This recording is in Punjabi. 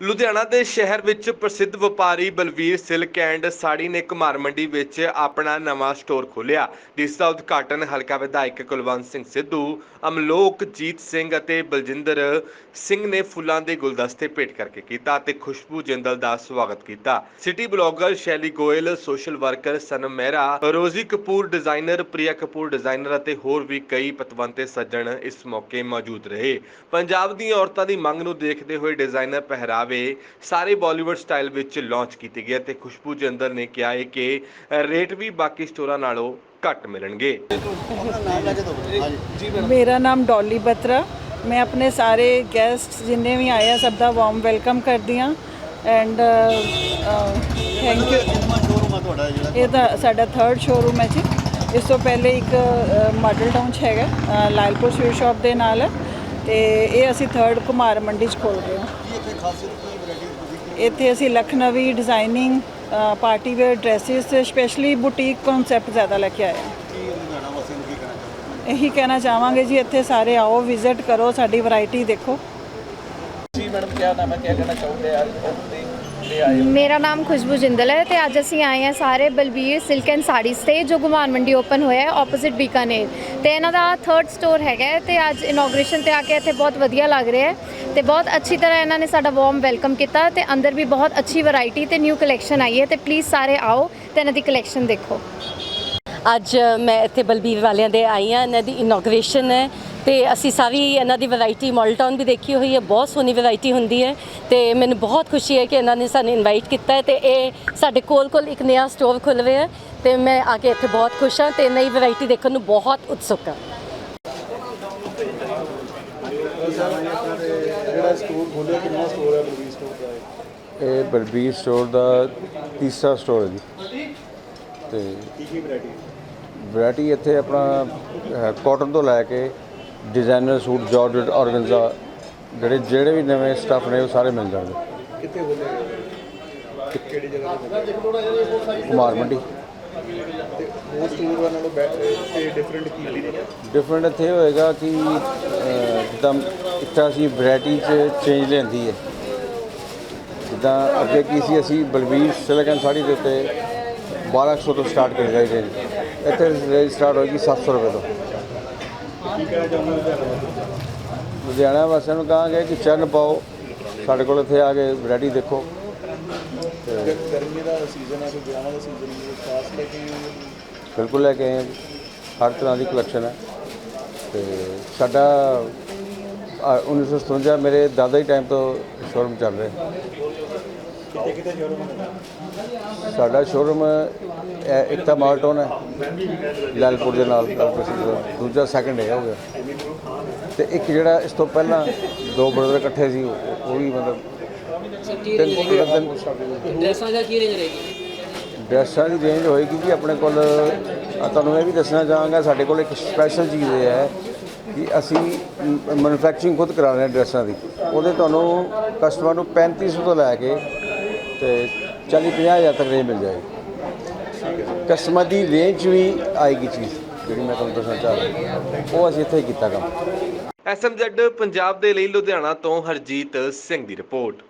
ਲੁਧਿਆਣਾ ਦੇ ਸ਼ਹਿਰ ਵਿੱਚ ਪ੍ਰਸਿੱਧ ਵਪਾਰੀ ਬਲਵੀਰ ਸਿਲਕ ਐਂਡ ਸਾੜੀ ਨੇ ਕੁਮਾਰ ਮੰਡੀ ਵਿੱਚ ਆਪਣਾ ਨਵਾਂ ਸਟੋਰ ਖੋਲ੍ਹਿਆ, ਜਿਸ ਦਾ ਉਦਘਾਟਨ ਹਲਕਾ ਵਿਧਾਇਕ ਕੁਲਵੰਤ ਸਿੰਘ ਸਿੱਧੂ, ਅਮਲੋਕ ਜੀਤ ਸਿੰਘ ਅਤੇ ਬਲਜਿੰਦਰ ਸਿੰਘ ਨੇ ਫੁੱਲਾਂ ਦੇ ਗੁਲਦਸਤੇ ਭੇਟ ਕਰਕੇ ਕੀਤਾ ਅਤੇ ਖੁਸ਼ਬੂ ਜਿੰਦਲ ਦਾ ਸਵਾਗਤ ਕੀਤਾ। City blogger Shelly Goyal, social worker Sanam Mehra, Rosy Kapoor designer Priya Kapoor designer ਅਤੇ ਹੋਰ ਵੀ ਕਈ ਪਤਵੰਤੇ ਸੱਜਣ ਇਸ ਮੌਕੇ ਮੌਜੂਦ ਰਹੇ। ਪੰਜਾਬ ਦੀਆਂ ਔਰਤਾਂ ਦੀ ਮੰਗ ਨੂੰ ਦੇਖਦੇ ਹੋਏ ਡਿਜ਼ਾਈਨਰ ਪਹਿਰਾਵੇ ਸਾਰੇ ਬਾਲੀਵੁੱਡ ਸਟਾਈਲ ਵਿੱਚ ਲਾਂਚ ਕੀਤੇ ਗਏ ਤੇ ਖੁਸ਼ਬੂ ਜੰਦਲ ਨੇ ਕਿਹਾ ਹੈ ਕਿ ਰੇਟ ਵੀ ਬਾਕੀ ਸਟੋਰਾਂ ਨਾਲੋਂ ਘੱਟ ਮਿਲਣਗੇ। ਮੇਰਾ ਨਾਮ ਡੋਲੀ ਬਤਰਾ, ਮੈਂ ਆਪਣੇ ਸਾਰੇ ਗੈਸਟ ਜਿੰਨੇ ਵੀ ਆਏ ਆ, ਸਭ ਦਾ ਵਾਰਮ ਵੈਲਕਮ ਕਰਦੀ ਹਾਂ। ਐਂਡ ਥੈਂਕ ਯੂ ਇਹ ਤਾਂ ਸਾਡਾ ਥਰਡ ਸ਼ੋਰੂਮ ਹੈ ਜੀ। ਇਸ ਤੋਂ ਪਹਿਲੇ ਇੱਕ ਮਾਡਲ ਟਾਊਨ 'ਚ ਹੈਗਾ ਲਾਲਪੁਰ ਲਾਇਲਪੁਰ ਸਵੀਟ ਸ਼ਾਪ ਦੇ ਨਾਲ ਹੈ। ਤੇ ਇਹ ਅਸੀਂ ਥਰਡ ਕੁਮਾਰ ਮੰਡੀ 'ਚ ਖੋਲ ਰਹੇ ਹਾਂ। ਕੀ ਇੱਥੇ ਖਾਸੀਅਤ ਕੀ ਵੈਰਾਈਟੀ ਤੁਸੀਂ ਇੱਥੇ ਅਸੀਂ Lucknowi designing party wear dresses ਤੇ ਸਪੈਸ਼ਲੀ ਬੁਟੀਕ ਕਨਸੈਪਟ ਜ਼ਿਆਦਾ ਲੈ ਕੇ ਆਏ ਹਾਂ। ਕੀ ਲੁਧਿਆਣਾ ਵਾਸੀਆਂ ਨੂੰ ਕੀ ਕਹਿਣਾ ਚਾਹੁੰਦੇ ਇਹੀ ਕਹਿਣਾ ਚਾਹਾਂਗੇ ਜੀ ਇੱਥੇ ਸਾਰੇ ਆਓ ਵਿਜ਼ਿਟ ਕਰੋ ਸਾਡੀ ਵੈਰਾਈਟੀ ਦੇਖੋ। ਮੇਰਾ ਨਾਮ ਖੁਸ਼ਬੂ ਜਿੰਦਲ ਹੈ ਤੇ ਅੱਜ ਅਸੀਂ ਆਏ ਹਾਂ ਸਾਰੇ ਬਲਬੀਰ ਸਿਲਕ ਐਂਡ ਸਾੜੀਜ਼ ਤੇ ਜੋ ਗੁਮਾਨ ਮੰਡੀ ਓਪਨ ਹੋਇਆ ਹੈ ਆਪੋਜ਼ਿਟ ਬੀਕਾਨੇਰ। ਤੇ ਇਹਨਾਂ ਦਾ ਥਰਡ ਸਟੋਰ ਹੈਗਾ ਹੈ ਤੇ ਅੱਜ ਇਨੋਗ੍ਰੇਸ਼ਨ ਤੇ ਆ ਕੇ ਇੱਥੇ ਬਹੁਤ ਵਧੀਆ ਲੱਗ ਰਿਹਾ ਹੈ ਤੇ ਬਹੁਤ ਅੱਛੀ ਤਰ੍ਹਾਂ ਇਹਨਾਂ ਨੇ ਸਾਡਾ ਵਾਰਮ ਵੈਲਕਮ ਕੀਤਾ ਤੇ ਅੰਦਰ ਵੀ ਬਹੁਤ ਅੱਛੀ ਵੈਰਾਈਟੀ ਤੇ ਨਿਊ ਕਲੈਕਸ਼ਨ ਆਈ ਹੈ ਤੇ ਪਲੀਜ਼ ਸਾਰੇ ਆਓ ਤੇ ਇਹਨਾਂ ਦੀ ਕਲੈਕਸ਼ਨ ਦੇਖੋ। ਅੱਜ ਮੈਂ ਇੱਥੇ ਬਲਬੀਰ ਵਾਲਿਆਂ ਦੇ ਆਈ ਹਾਂ ਇਹਨਾਂ ਦੀ ਇਨੋਗ੍ਰੇਸ਼ਨ ਹੈ। ਤੇ ਅਸੀਂ ਸਾਰੀ ਇਹਨਾਂ ਦੀ ਵੈਰਾਈਟੀ ਮਾਲਟਾਊਨ ਵੀ ਦੇਖੀ ਹੋਈ ਹੈ ਬਹੁਤ ਸੋਹਣੀ ਵੈਰਾਈਟੀ ਹੁੰਦੀ ਹੈ ਤੇ ਮੈਨੂੰ ਬਹੁਤ ਖੁਸ਼ੀ ਹੈ ਕਿ ਇਹਨਾਂ ਨੇ ਸਾਨੂੰ ਇਨਵਾਈਟ ਕੀਤਾ ਹੈ ਤੇ ਇਹ ਸਾਡੇ ਕੋਲ ਕੋਲ ਇੱਕ ਨਵਾਂ ਸਟੋਰ ਖੁੱਲ੍ਹ ਰਿਹਾ ਹੈ ਤੇ ਮੈਂ ਆ ਕੇ ਇੱਥੇ ਬਹੁਤ ਖੁਸ਼ ਹਾਂ ਤੇ ਨਈ ਵੈਰਾਈਟੀ ਦੇਖਣ ਨੂੰ ਬਹੁਤ ਉਤਸੁਕ ਹਾਂ। ਜਿਹੜਾ ਸਟੋਰ ਖੋਲਿਆ ਕਿੰਨਾ ਸਟੋਰ ਹੈ ਬਲਵੀਰ ਸਟੋਰ ਦਾ ਇਹ ਬਲਬੀਰ ਸਟੋਰ ਦਾ ਤੀਸਰਾ ਸਟੋਰ ਹੈ ਜੀ। ਤੇ ਕੀ ਕੀ ਵੈਰਾਈਟੀ ਵੈਰਾਈਟੀ ਇੱਥੇ ਆਪਣਾ ਕਾਟਨ ਤੋਂ ਲੈ ਕੇ ਡਿਜ਼ਾਈਨਰ ਸੂਟ ਜਾਰਜਟ ਆਰਗਨਜ਼ਾ ਜਿਹੜੇ ਜਿਹੜੇ ਵੀ ਨਵੇਂ ਸਟੱਫ ਨੇ ਉਹ ਸਾਰੇ ਮਿਲ ਜਾਣਗੇ। ਕਿੱਥੇ ਖੋਲਿਆ ਕਿਹੜੀ ਜਗ੍ਹਾ ਤੇ ਕੁਮਾਰ ਮੰਡੀ। ਉਹ ਸਟੋਰ ਨਾਲੋਂ ਬੈਟਰ ਤੇ ਡਿਫਰੈਂਟ ਕੀ ਹੈ ਡਿਫਰੈਂਟ ਇੱਥੇ ਹੋਏਗਾ ਕਿ ਅਹ, ਜਿੱਦਾਂ ਇੱਕ ਤਾਂ ਅਸੀਂ ਵੈਰਾਈਟੀ 'ਚ ਚੇਂਜ ਲਿਆਂਦੀ ਹੈ। ਜਿੱਦਾਂ ਅੱਗੇ ਕੀ ਸੀ ਅਸੀਂ ਬਲਬੀਰ ਸਿਲਕ ਐਂਡ ਸਾੜੀ ਦੇ ਉੱਤੇ 1200 ਤੋਂ ਸਟਾਰਟ ਕਰੀ ਰੇਂਜ ਇੱਥੇ ਰੇਂਜ ਸਟਾਰਟ ਹੋਏਗੀ 700 ਰੁਪਏ ਤੋਂ। ਲੁਧਿਆਣਾ ਵਾਸੀਆਂ ਨੂੰ ਕਹਾਂਗੇ ਕਿ ਚਰਨ ਪਾਓ। ਸਾਡੇ ਕੋਲ ਇੱਥੇ ਆ ਕੇ ਵੈਰਾਈਟੀ ਦੇਖੋ। ਗਰਮੀ ਦਾ ਸੀਜ਼ਨ ਹੈ ਤੇ ਵਿਆਹਾਂ ਦਾ ਸੀਜ਼ਨ ਹੈ ਖਾਸ ਲੈ ਕੇ ਆਏ ਹੋ? ਬਿਲਕੁਲ ਲੈ ਕੇ ਆਏ ਹਾਂ ਜੀ। ਹਰ ਤਰ੍ਹਾਂ ਦੀ ਕਲੈਕਸ਼ਨ ਹੈ। ਤੇ ਸਾਡਾ ਆ, 1957 ਮੇਰੇ ਦਾਦਾ ਹੀ ਟਾਈਮ ਤੋਂ ਸ਼ੋਰੂਮ ਚੱਲ ਰਿਹਾ। ਕਿੱਥੇ ਸ਼ੋਰੂਮ ਹੈ ਸਾਡਾ ਸ਼ੋਰੂਮ ਇੱਕ ਤਾਂ ਮਾਲਟੋਨ ਹੈ ਲਾਲਪੁਰ ਦੇ ਨਾਲ। ਦੂਜਾ ਸੈਕੰਡ ਹੈ ਹੋ ਗਿਆ ਤੇ ਇੱਕ ਜਿਹੜਾ ਇਸ ਤੋਂ ਪਹਿਲਾਂ ਦੋ ਬ੍ਰਦਰ ਇਕੱਠੇ ਸੀ ਉਹ ਉਹ ਵੀ ਮਤਲਬ ਡਰੈਸਾਂ ਦਾ ਕੀ ਰੇਂਜ ਰਹੇਗੀ? ਡਰੈਸਾਂ ਦੀ ਰੇਂਜ ਹੋਏਗੀ ਜੀ ਆਪਣੇ ਕੋਲ ਤੁਹਾਨੂੰ ਇਹ ਵੀ ਦੱਸਣਾ ਚਾਹਾਂਗਾ ਸਾਡੇ ਕੋਲ ਇੱਕ ਸਪੈਸ਼ਲ ਚੀਜ਼ ਇਹ ਹੈ ਕਿ ਅਸੀਂ ਮੈਨੂਫੈਕਚਰਿੰਗ ਖੁਦ ਕਰਾ ਰਹੇ ਹਾਂ ਡਰੈਸਾਂ ਦੀ। ਉਹਦੇ ਤੁਹਾਨੂੰ ਕਸਟਮਰ ਨੂੰ 3500 ਤੋਂ ਲੈ ਕੇ ਤੇ 40 ਹਜ਼ਾਰ ਤੱਕ ਰੇਂਜ ਮਿਲ ਜਾਏਗੀ। ਕਸਮਾਂ ਦੀ ਰੇਂਜ ਵੀ ਆਏਗੀ ਚੀਜ਼ ਜਿਹੜੀ ਮੈਂ ਤੁਹਾਨੂੰ ਦੱਸਣਾ ਚਾਹ ਰਿਹਾ। ਉਹ ਅਸੀਂ ਇੱਥੇ ਹੀ ਕੀਤਾ ਕੰਮ। ਐਸਐਮਜ਼ੈਡ ਪੰਜਾਬ ਦੇ ਲਈ ਲੁਧਿਆਣਾ ਤੋਂ ਹਰਜੀਤ ਸਿੰਘ ਦੀ ਰਿਪੋਰਟ